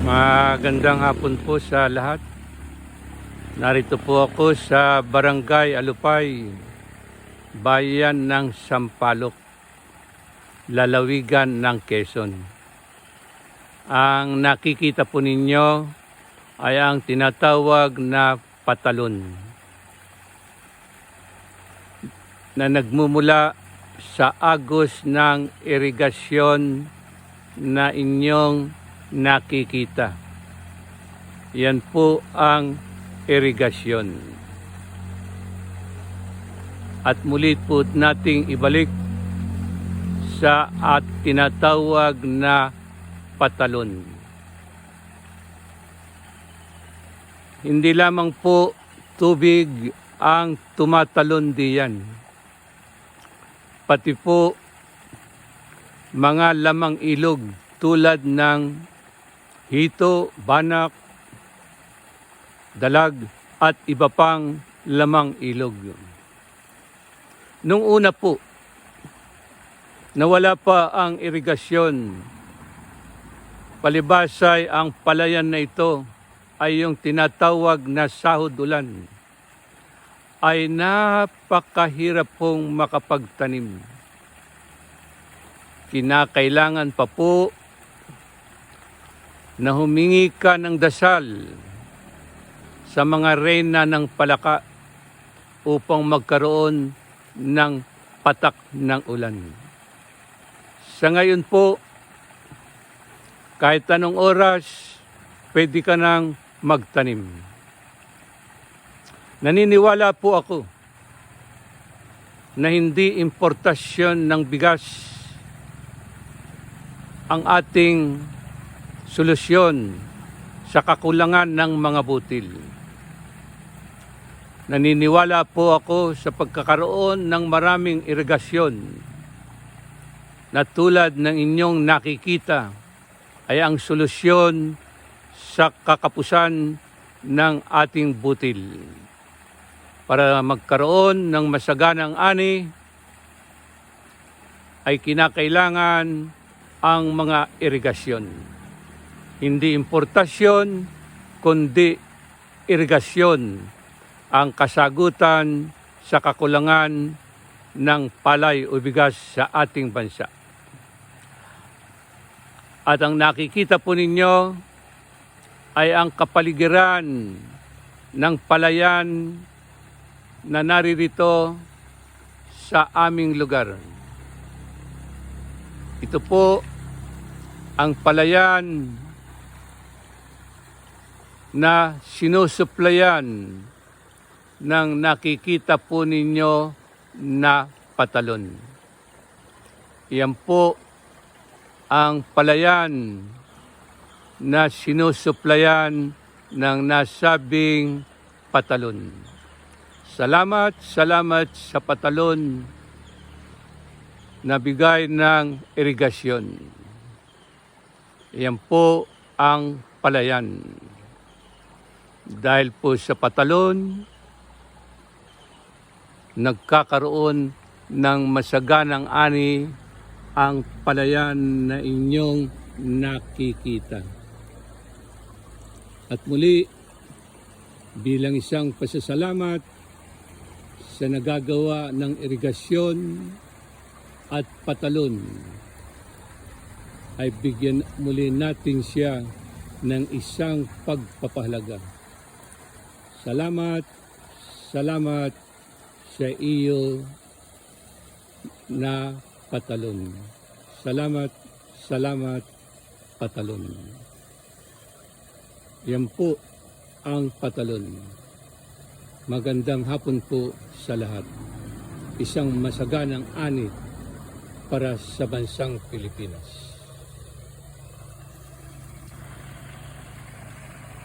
Magandang hapon po sa lahat. Narito po ako sa Barangay Alupay, Bayan ng Sampaloc, Lalawigan ng Quezon. Ang nakikita po ninyo ay ang tinatawag na patalon na nagmumula sa agos ng irigasyon na inyong nakikita. Yan po ang irigasyon. At muli po nating ibalik sa at tinatawag na patalon. Hindi lamang po tubig ang tumatalon diyan. Pati po mga lamang ilog tulad ng hito, banak, dalag at iba pang lamang ilog. Nung una po, nawala pa ang irigasyon. Palibasay ang palayan na ito ay yung tinatawag na sahod ulan ay napakahirap pong makapagtanim. Kinakailangan pa po na humingi ka ng dasal sa mga reyna ng palaka upang magkaroon ng patak ng ulan. Sa ngayon po, kahit anong oras, pwede ka nang magtanim. Naniniwala po ako na hindi importasyon ng bigas ang ating solusyon sa kakulangan ng mga butil. Naniniwala po ako sa pagkakaroon ng maraming irigasyon na tulad ng inyong nakikita ay ang solusyon sa kakapusan ng ating butil. Para magkaroon ng masaganang ani ay kinakailangan ang mga irigasyon. Hindi importasyon, kundi irigasyon ang kasagutan sa kakulangan ng palay o bigas sa ating bansa. At ang nakikita po ninyo ay ang kapaligiran ng palayan na naririto sa aming lugar. Ito po ang palayan na sinusuplayan ng nakikita po ninyo na patalon. Yan po ang palayan na sinusuplayan ng nasabing patalon. Salamat, salamat sa patalon na bigay ng irigasyon. Yan po ang palayan. Dahil po sa patalon, nagkakaroon ng masaganang ani ang palayan na inyong nakikita. At muli, bilang isang pasasalamat sa nagagawa ng irigasyon at patalon, ay bigyan muli natin siya ng isang pagpapahalaga. Salamat, salamat sa iyo na patalon. Salamat, salamat, patalon. Yan po ang patalon. Magandang hapon po sa lahat. Isang masaganang ani para sa bansang Pilipinas.